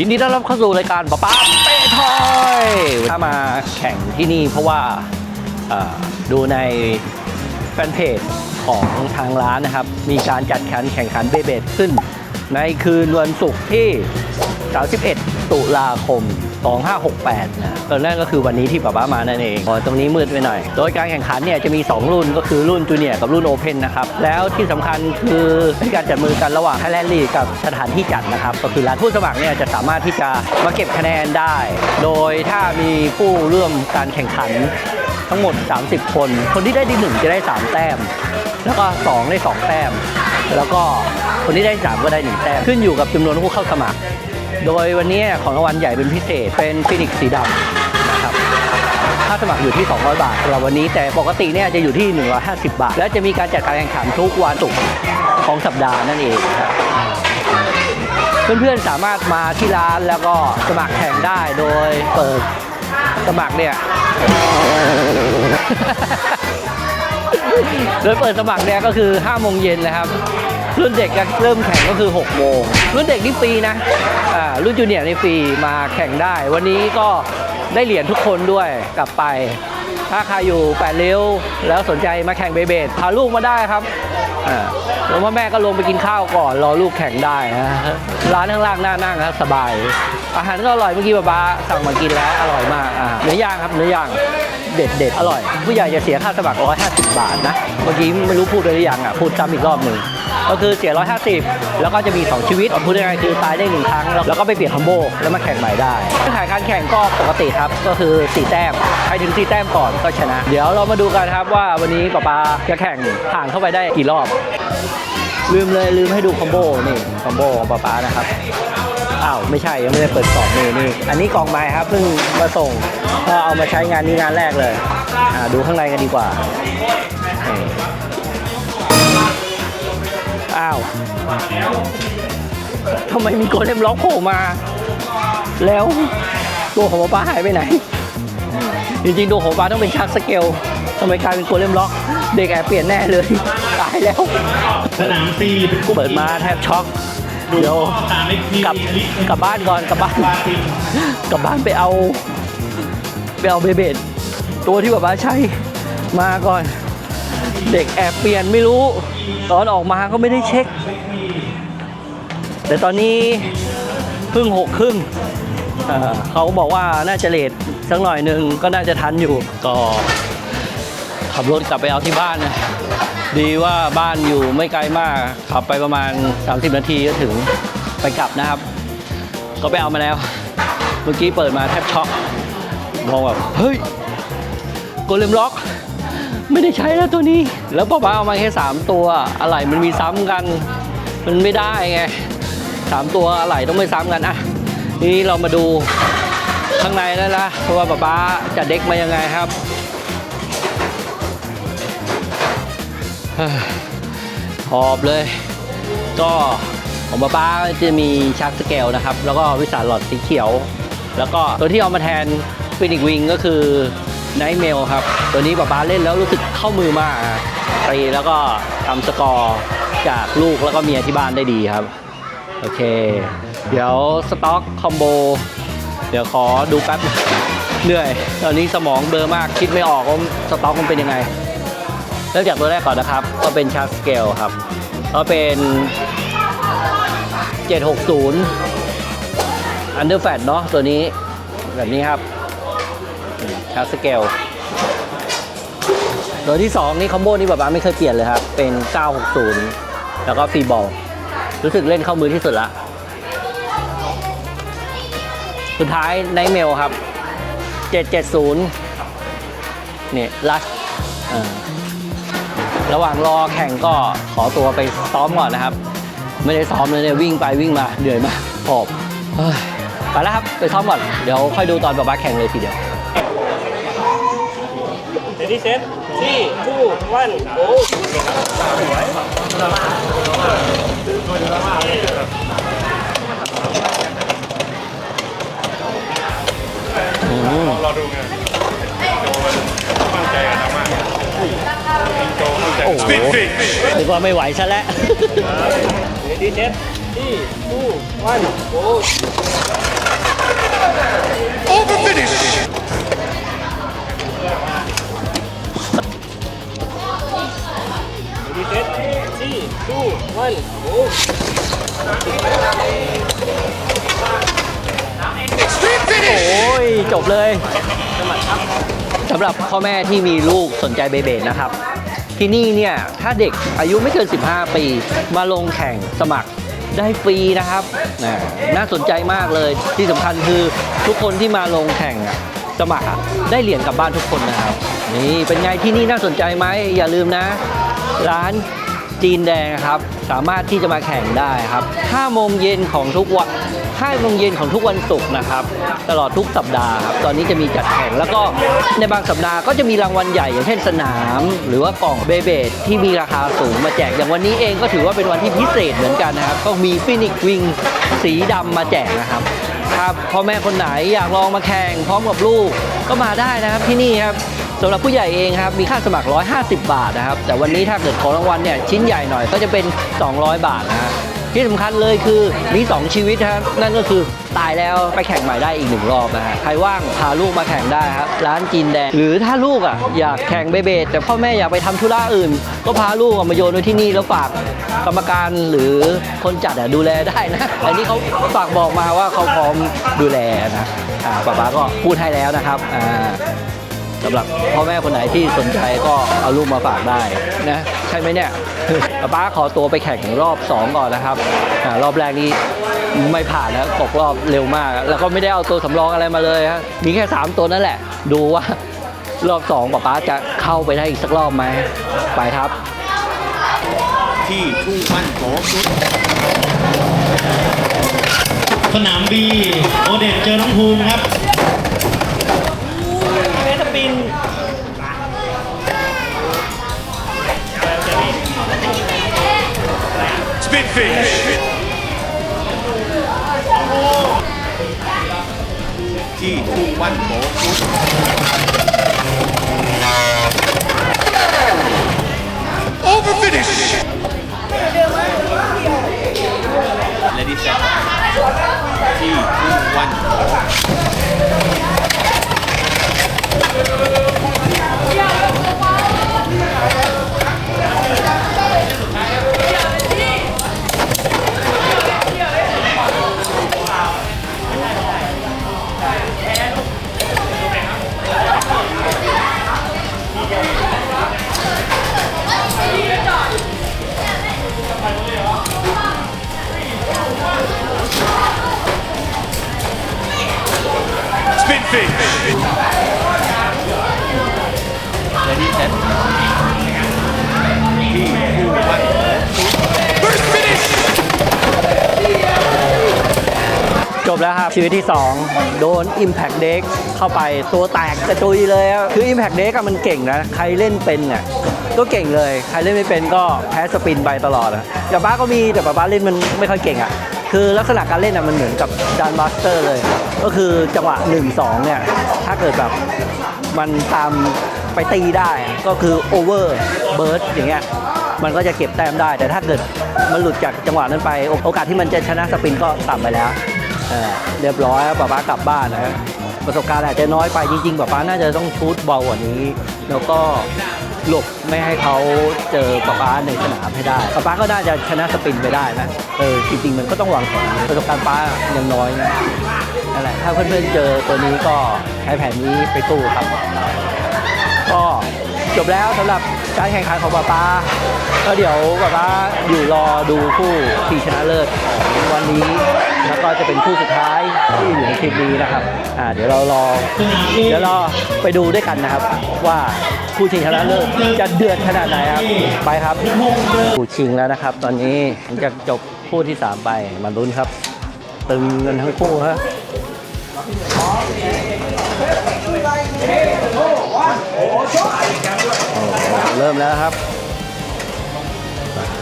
ยินดีต้อนรับเข้าสู่รายการป๊าป๊าเป้ทอยถ้ามาแข่งที่นี่เพราะว่าดูในแฟนเพจของทางร้านนะครับ มีการจัดการแข่งขันเบเบดขึ้น ในคืนวันศุกร์ที่ 31 ตุลาคม 2568นะก็นั่นก็คือวันนี้ที่ป๊าป๊ามานั่นเองอ๋อตรงนี้มืดไปหน่อย โดยการแข่งขันเนี่ยจะมี 2 รุ่นก็คือรุ่นจูเนียร์กับรุ่นโอเพนนะครับ แล้วที่สำคัญคือเป็นการจัดมือกันระหว่างไทยแลนด์ลีกกับสถานที่จัดนะครับ ก็คือร้านผู้สมัครเนี่ยจะสามารถที่จะมาเก็บคะแนนได้ โดยถ้ามีผู้ร่วมการแข่งขันทั้งหมด 30 คน คนที่ได้ที่หนึ่งจะได้ 3 แต้ม แล้วก็ 2 ได้ 2 แต้ม แล้วก็คนที่ได้ 3 ก็ได้ 1 แต้ม ขึ้นอยู่กับจำนวนผู้เข้าสมัคร โดยวันนี้ของรางวัลใหญ่เป็นพิเศษ เป็นฟินิกซ์สีดำนะครับค่าสมัครอยู่ที่ 200 บาทสำหรับวันนี้แต่ปกติเนี่ยจะอยู่ที่ 150 บาท และจะมีการจัดการแข่งขันทุกวันศุกร์ของสัปดาห์นั่นเองครับเพื่อนๆสามารถมาที่ร้านแล้วก็สมัครแข่งได้โดยเปิดสมัครเนี่ยโดยเปิดสมัครเนี่ยก็คือ5โมงเย็นนะครับ รุ่นเด็กจะเริ่มแข่งก็คือ 6 โมง รุ่นเด็กนี่ฟรีนะอ่ารุ่นจูเนียร์นี่ฟรีมาแข่งได้ วันนี้ก็ได้เหรียญทุกคนด้วยกลับไป ถ้าใครอยู่แปดเลี้ยวแล้วสนใจมาแข่งเบเบดพาลูกมาได้ครับอ่าแล้วพ่อแม่ก็ลงไปกินข้าวก่อนรอลูกแข่งได้นะร้านข้างล่างน่านั่งครับสบาย อาหารก็อร่อยเมื่อกี้ป้าๆสั่งมากินแล้วอร่อยมากอ่าเนื้อย่างครับเนื้อย่างเด็ดเด็ดอร่อย ผู้ใหญ่จะเสียค่าสมัคร 150 บาทนะ เมื่อกี้ไม่รู้พูดไปหรือยังอะ พูดซ้ำอีกรอบหนึ่ง ก็คือเสีย 150 แล้วก็จะมี 2 ชีวิตพูดง่ายๆคือตายได้หนึ่งครั้ง แล้วก็ไปเปลี่ยนคอมโบแล้วมาแข่งใหม่ได้เงื่อนไขการแข่งก็ปกติครับ ก็คือ 4 แต้มใครถึง 4 แต้มก่อนก็ชนะ เดี๋ยวเรามาดูกันครับว่าวันนี้ป๊าป๊าจะแข่งผ่านเข้าไปได้กี่รอบ ลืมเลยลืมให้ดูคอมโบนี่คอมโบของป๊าป๊านะครับอ้าวไม่ใช่ยังไม่ได้เปิดกล่องนี่นี่อันนี้กล่องไม้ครับเพิ่งมาส่งก็เอามาใช้งานนี้งานแรกเลยอ่าดูข้างในกันดีกว่า อ้าวทำไมมีโกเลมล็อกโผล่มา แล้วตัวของป้าหายไปไหน จริงๆตัวของป้าต้องเป็นชักสเกลทำไมกลายเป็นโกเลมล็อก เด็กแอบเปลี่ยนแน่เลย ตายแล้ว สนามซีเป็นกลุ่มเปิดมาแทบช็อกเดี๋ยวตามเล็กทีกลับกลับบ้านก่อนกลับบ้านกลับบ้านไปเอาไปเอาเบเบดตัวที่แบบว่าใช้มาก่อน เด็กแอบเปลี่ยนไม่รู้ ตอนออกมาก็ไม่ได้เช็ค แต่ตอนนี้เพิ่งหกครึ่งเเขาบอกว่าน่าจะเลทสักหน่อยหนึ่งก็น่าจะทันอยู่ก็ขับรถกลับไปเอาที่บ้านนะดีว่าบ้านอยู่ไม่ไกลมากขับไปประมาณ 30 นาทีก็ถึงไปกลับนะครับ ก็ไปเอามาแล้ว เมื่อกี้เปิดมาแทบช็อกมองแบบเฮ้ยโกเลมล็อก ไม่ได้ใช้แล้วตัวนี้ แล้วป้าป้าเอามาแค่ 3 ตัวอะไรมันมีซ้ำกัน มันไม่ได้ไงสามตัวอะไรต้องไม่ซ้ำกันอะนี้เรามาดูข้างในแล้วนะเพราะว่าป้าป้าจัดเด็กมายังไงครับหอบเลย ก็ของป้าป้าจะมีชักสเกลนะครับ แล้วก็วิสาหลอดสีเขียว แล้วก็ตัวที่เอามาแทนฟินิกวิงก็คือ ไนท์เมลครับ ตัวนี้ป้าป้าเล่นแล้วรู้สึกเข้ามือมากตีแล้วก็ทำสกอร์จากลูกแล้วก็เมียที่บ้านได้ดีครับ โอเค เดี๋ยวสต็อกคอมโบ เดี๋ยวขอดูแป๊บเหนื่อย ตอนนี้สมองเบลอมากคิดไม่ออกว่าสต็อกมันเป็นยังไง เริ่มจากตัวแรกก่อนนะครับ ก็เป็นชาร์ s สเกลครับ ก็เป็น 760 Under Fat เนาะตัวนี้แบบนี้ครับ ชาร์ s สเกลตัวที่ 2 นี่คอมโบนี่แบบว่าไม่เคยเปลี่ยนเลยครับ เป็น 960 แล้วก็ฟรีบอล รู้สึกเล่นเข้ามือที่สุดละ สุดท้ายไนเมลครับ 770เนี่ยลัชระหว่างรอแข่งก็ขอตัวไปซ้อมก่อนนะครับ ไม่ได้ซ้อมเลยเนี่ยวิ่งไปวิ่งมาเหนื่อยมากหอบไปแล้วครับ ไปซ้อมก่อน เดี๋ยวค่อยดูตอนป๊าป๊าแข่งเลยทีเดียว ดีเซ็ตที่ทูวันโอ้สวยรอดูไงโจมันมั่นใจกับธรรมะโจมั่นใจโอ้โหนึกว่าไม่ไหวซะแล้วเดี๋ยวดีเซ็ตที่ทูวันโอ้ two, one, go. Extreme โอ finish. ้ย จบเลยสำหรับพ่อแม่ที่มีลูกสนใจเบเบดนะครับ ที่นี่เนี่ย ถ้าเด็กอายุไม่เกิน 15 ปี มาลงแข่งสมัครได้ฟรีนะครับอ่น่าสนใจมากเลยที่สำคัญคือทุกคนที่มาลงแข่งสมัครได้เหรียญกลับบ้านทุกคนนะครับ นี่เป็นไงที่นี่น่าสนใจไหมอย่าลืมนะ ร้าน จีนแดงครับ สามารถที่จะมาแข่งได้ครับ5โมงเย็นของทุกวัน5โมงเย็นของทุกวันศุกร์นะครับ ตลอดทุกสัปดาห์ครับ ตอนนี้จะมีจัดแข่ง แล้วก็ในบางสัปดาห์ก็จะมีรางวัลใหญ่ อย่างเช่นสนาม หรือว่ากล่องเบเบดที่มีราคาสูงมาแจก อย่างวันนี้เองก็ถือว่าเป็นวันที่พิเศษเหมือนกันนะครับ ก็มีฟินิกวิงสีดำมาแจกนะครับถ้าพ่อแม่คนไหนอยากลองมาแข่งพร้อมกับลูกก็มาได้นะครับที่นี่ครับ สำหรับผู้ใหญ่เองครับมีค่าสมัคร 150 บาทนะครับ แต่วันนี้ถ้าเกิดของรางวัลเนี่ยชิ้นใหญ่หน่อยก็จะเป็น 200 บาทนะฮะที่สำคัญเลยคือมี 2 ชีวิตครับนั่นก็คือตายแล้วไปแข่งใหม่ได้อีกหนึ่งรอบนะฮะใครว่างพาลูกมาแข่งได้ครับร้านจีนแดง หรือถ้าลูกอะอยากแข่งเบเบดแต่พ่อแม่อยากไปทำธุระอื่น ก็พาลูกมาโยนไว้ที่นี่แล้วฝากกรรมการหรือคนจัดดูแลได้นะอันนี้เขาฝากบอกมาว่าเขาพร้อมดูแลนะอ่าป๊าป๊าก็พูดให้แล้วนะครับอ่า สำหรับพ่อแม่คนไหนที่สนใจก็เอาลูกมาฝากได้นะใช่ไหมเนี่ยป๊าขอตัวไปแข่งรอบ 2 ก่อนนะครับอรอบแรกนี้ไม่ผ่านแล้วตกรอบเร็วมาก แล้วก็ไม่ได้เอาตัวสำรองอะไรมาเลยฮะมีแค่ 3 ตัวนั่นแหละ ดูว่ารอบ2ป๊าป๊าจะเข้าไปได้อีกสักรอบไหมไปครับ ที่ทุ่งมั่นโถสุดสนามบีโอเดตเจอน้องภูมิครับ fish ที่ทุ่ง บแล้วครับชีวิตที่ 2 โดน Impact Deck เข้าไปตัวแตกกระจุยเลยอะคือ Impact Deck มันเก่งนะ ใครเล่นเป็นเนี่ยก็เก่งเลย ใครเล่นไม่เป็นก็แพ้สปินไปตลอดอะแต่ป้าก็มีแต่ป้าเล่นมันไม่ค่อยเก่งอะคือลักษณะการเล่นอะมันเหมือนกับดันบัสเตอร์เลย ก็คือจังหวะ 1-2 เนี่ย ถ้าเกิดแบบมันตามไปตีได้ก็คือโอเวอร์เบิร์ดอย่างเงี้ยมันก็จะเก็บแต้มได้ แต่ถ้าเกิดมันหลุดจากจังหวะนั้นไป โอโอกาสที่มันจะชนะสปินก็ต่ำไปแล้ว เรียบร้อยป๊าป๊ากลับบ้านนะประสบการณ์อาจจะน้อยไปจริงๆป๊าป๊าน่าจะต้องชูดเบากว่านี้ แล้วก็หลบไม่ให้เขาเจอป๊าป๊าในสนามให้ได้ป๊าป๊าก็น่าจะชนะสปินไปได้นะเออจริงๆมันก็ต้องวางแผนประสบการณ์ป๊ายังน้อยนะนั่นแหละถ้าเพื่อนๆเจอตัวนี้ก็ใช้แผนนี้ไปสู้ครับ ก็ จบแล้วสำหรับการแข่งขันของป๊าป๊าก็เดี๋ยวป๊าป๊าอยู่รอดูคู่ที่ชนะเลิศของวันนี้แล้วก็จะเป็นคู่สุดท้ายที่อยู่ในคลิปนี้นะครับอ่าเดี๋ยวเรารอเดี๋ยวราไปดูด้วยกันนะครับ ว่าคู่ชิงชนะเลิศจะเดือดขนาดไหนครับไปครับคู่ชิงแล้วนะครับ ตอนนี้หลังจากจบคู่ที่สามไปมาลุ้นครับ ตึงกันทั้งคู่ฮะ เริ่มแล้วครับ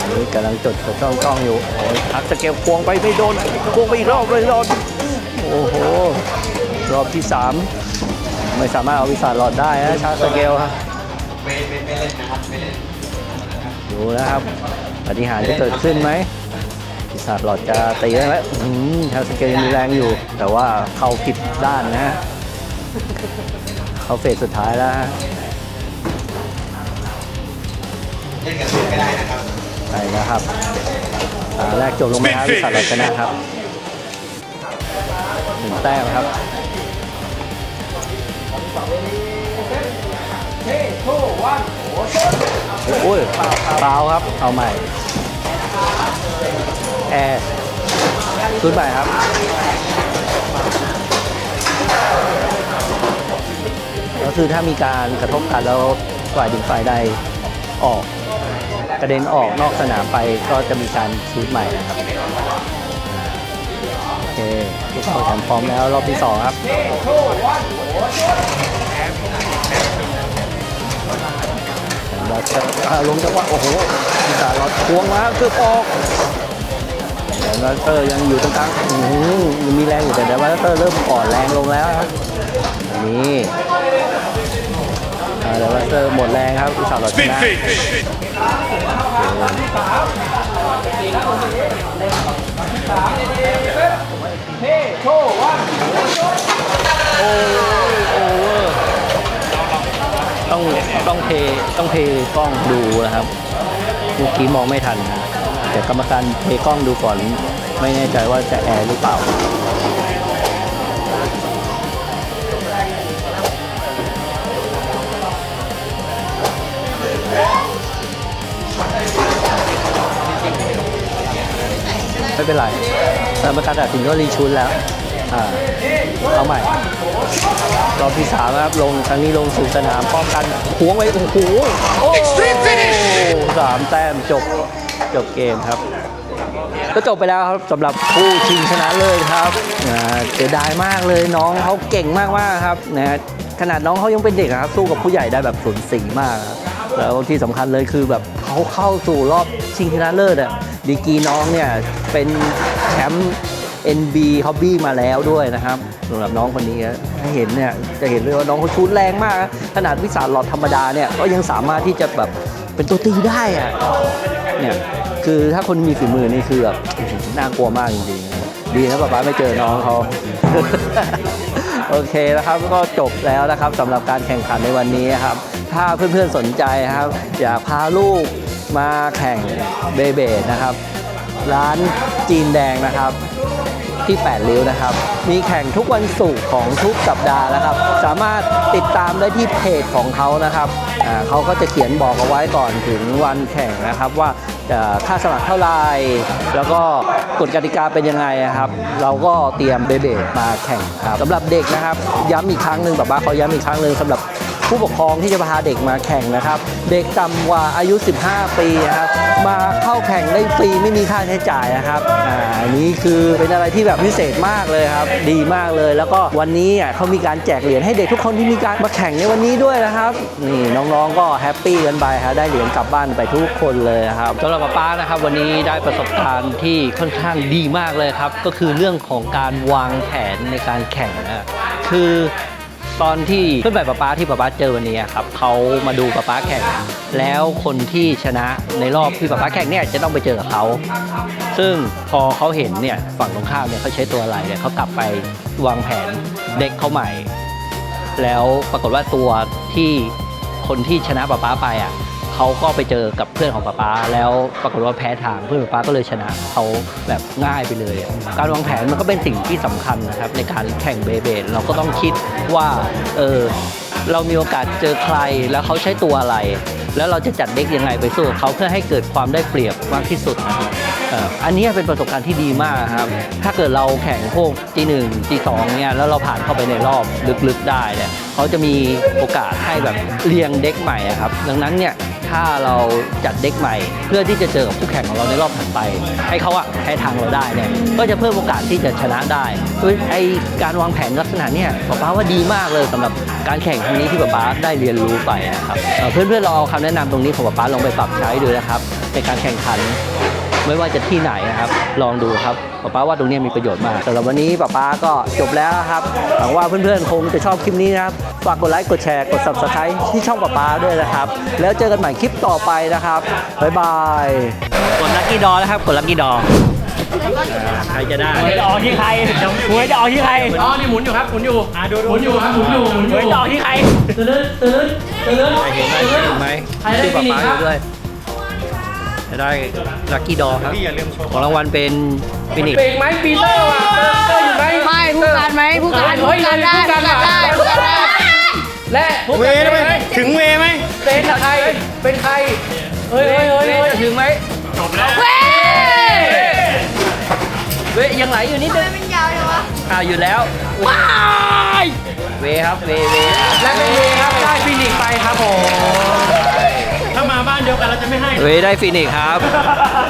อันนี้กำลังจดจ้องกล้องอยู่โอ้ยักสเกลควงไปไม่โดนควงไปอีกรอบไม่โดนโอ้โห รอบที่ 3 ไม่สามารถเอาวิสาหลอดได้นะชาร์จสเกลครับดูนะครับปฏิหารจะเกิดขึ้นไหมวิสาหลอดจะตีได้ไหมอืมชาร์จสเกลยังมีแรงอยู่ แต่ว่าเข้าผิดด้านนะ เข้าเฟสสุดท้ายแล้วฮะใช่แล้วครับตาแรกจบลงไปครับวิสัทเราชนะครับหนึ่งแต้มครับโอ้ยเปล่าครับ เอาใหม่ แอร์ชุดใหม่ครับ ก็คือถ้ามีการกระทบกันแล้วฝ่ายดึงฝ่ายใดออกกระเด็นออกนอกสนามไปก็จะมีการชูดใหม่นะครับโอเคทุกคนแข่งพร้อมแล้วรอบที่สองครับเราจะอ่าลงจังหวะโอ้โหมีสารเราทวงมาเกือบออกแต่วัตเตอร์ยังอยู่ตรงกลางยังมีแรงอยู่แต่เดี๋ยววัตเตอร์เริ่มอ่อนแรงลงแล้วครับนี่ เดี๋ยววัตเตอร์หมดแรงครับอุตส่าห์เราชนะโอ้ยโอเวอร์ต้องต้องเทต้องเทกล้องดูนะครับเมื่อกี้มองไม่ทันนะแต่กรรมการเทกล้องดูก่อน ไม่แน่ใจว่าจะแอร์หรือเปล่า ไม่เป็นไรกรรมการตัดสินก็รีชูนแล้วอ่าเอาใหม่รอบที่สามครับลงครั้งนี้ลงสู่สนามป้องกันหวงไว้โอ้โหโอ้สามแต้มจบจบเกมครับ ก็จบไปแล้วครับสำหรับผู้ชิงชนะเลยครับอ่าเสียดายมากเลยน้องเขาเก่งมากมากๆครับนะขนาดน้องเขายังเป็นเด็กอะครับสู้กับผู้ใหญ่ได้แบบสูสีมากครับแล้วที่สำคัญเลยคือแบบเขาเข้าสู่รอบชิงชนะเลิศอะ ดีกีน้องเนี่ยเป็นแชมป์ NB Hobby มาแล้วด้วยนะครับสำหรับน้องคนนี้นะถ้าเห็นเนี่ยจะเห็นเลยว่าน้องเขาชูดแรงมากนะขนาดวิสาหลอดธรรมดาเนี่ยก็ยังสามารถที่จะแบบเป็นตัวตีได้อะเนี่ยคือถ้าคนมีฝีมือนี่คือแบบอื้อหือน่ากลัวมากจริงๆ ดีนะป๊าป๊าไม่เจอน้องเขา โอเคนะครับก็จบแล้วนะครับสำหรับการแข่งขันในวันนี้ครับ ถ้าเพื่อนๆสนใจครับ อยากพาลูก มาแข่งเบเบดนะครับ ร้านจีนแดงนะครับ ที่ 8 ริ้วนะครับ มีแข่งทุกวันศุกร์ของทุกสัปดาห์นะครับ สามารถติดตามได้ที่เพจของเขานะครับเขาก็จะเขียนบอกเอาไว้ก่อนถึงวันแข่งนะครับว่าจะค่าสมัครเท่าไหร่แล้วก็กฎกติกาเป็นยังไงนะครับ เราก็เตรียมเบเบมาแข่งครับสำหรับเด็กนะครับ ย้ำอีกครั้งหนึ่งแบบว่าเขาย้ำอีกครั้งหนึ่งสำหรับ ผู้ปกครองที่จะพาเด็กมาแข่งนะครับ เด็กต่ำกว่าอายุ 15 ปีนะครับมาเข้าแข่งได้ฟรีไม่มีค่าใช้จ่ายนะครับอ่าอันนี้คือเป็นอะไรที่แบบพิเศษมากเลยครับ ดีมากเลย แล้วก็วันนี้อะเขามีการแจกเหรียญให้เด็กทุกคนที่มีการมาแข่งในวันนี้ด้วยนะครับนี่น้องๆก็แฮปปี้กันไปครับได้เหรียญกลับบ้านไปทุกคนเลยครับสำหรับป้านะครับ วันนี้ได้ประสบการณ์ที่ค่อนข้างดีมากเลยครับ ก็คือเรื่องของการวางแผนในการแข่งนะคือ ตอนที่เพื่อนแบบป๊าป๊าที่ป๊าป๊าเจอวันนี้ครับเขามาดูป๊าป๊าแข่ง แล้วคนที่ชนะในรอบที่ป๊าป๊าแข่งเนี่ยจะต้องไปเจอกับเขา ซึ่งพอเขาเห็นเนี่ยฝั่งตรงข้ามเนี่ยเขาใช้ตัวอะไรเนี่ยเขากลับไปวางแผนเด็กเขาใหม่ แล้วปรากฏว่าตัวที่คนที่ชนะป๊าป๊าไปอะ เขาก็ไปเจอกับเพื่อนของป๊าป๊าแล้วปรากฏว่าแพ้ทางเพื่อนป๊าป๊าก็เลยชนะเขาแบบง่ายไปเลย การวางแผนมันก็เป็นสิ่งที่สำคัญนะครับ ในการแข่งเบเบดเราก็ต้องคิดว่าเออเรามีโอกาสเจอใครแล้วเขาใช้ตัวอะไร แล้วเราจะจัดเด็กยังไงไปสู้เขาเพื่อให้เกิดความได้เปรียบมากที่สุดนะครับอันนี้เป็นประสบการณ์ที่ดีมากครับ ถ้าเกิดเราแข่งพวก G1 G2 เนี่ยแล้วเราผ่านเข้าไปในรอบลึกๆได้เนี่ยเขาจะมีโอกาสให้แบบเรียงเด็กใหม่ครับ ดังนั้นเนี่ย ถ้าเราจัดเด็กใหม่ เพื่อที่จะเจอกับคู่แข่งของเราในรอบถัดไป ให้เขาอะให้ทางเราได้เนี่ยก็จะเพิ่มโอกาสที่จะชนะได้โดยไอการวางแผนลักษณะเนี่ยป๊าป๊าว่าดีมากเลยสำหรับการแข่งครั้งนี้ที่ป๊าป๊าได้เรียนรู้ไปนะครับเพื่อนๆลองเอาคำแนะนำตรงนี้ของป๊าป๊าลองไปปรับใช้ดูนะครับในการแข่งขัน ไม่ว่าจะที่ไหนนะครับ ลองดูครับ ป๊าป๊าว่าตรงนี้มีประโยชน์มากสำหรับวันนี้ป๊าป๊าก็จบแล้วครับหวังว่าเพื่อนๆคงจะชอบคลิปนี้นะครับฝากกดไลค์กดแชร์กด subscribe ที่ช่องป๊าป๊าด้วยนะครับ แล้วเจอกันใหม่คลิปต่อไปนะครับบ๊ายบายกดลัคกี้ดอนะครับกดลัคกี้ดอใครจะได้จะออกที่ใครหวยจะออกที่ใครอ๋อนี่หมุนอยู่ครับหมุนอยู่อ่าดูหมุนอยู่ครับหมุนอยู่หมุนอหยู่วยจะออกที่ใครตื่นตื่นตื่นเห็นไหมเห็นไหมชื่อป๊าป๊าอยู่ด้วย จะได้ลัคกี้ดอครับ พี่อย่าลืมโชว์ของรางวัลเป็นฟินิกเบรกไหมปีเตอร์ว่ะเตอร์อยู่ไหมไม่ผู้การไหมผู้การผู้การได้ผู้การได้ผู้การได้และพบเวกับไหมไหมถึงเวไหมเป็นใครเป็นใครเฮ้ยเฮ้ยเฮ้ยเฮ้ยจะถึงไหมจบแล้วเว้ยเว้ยยังไหลอยู่นิดนึงเป็นยาวเลยวะอ่าอยู่แล้วว้ายเวครับเวเวและเป็นเวครับได้ฟินิกส์ไปครับผมถ้า มาบ้านเดียวกันเราจะไม่ให้เวได้ฟินิกส์ครับ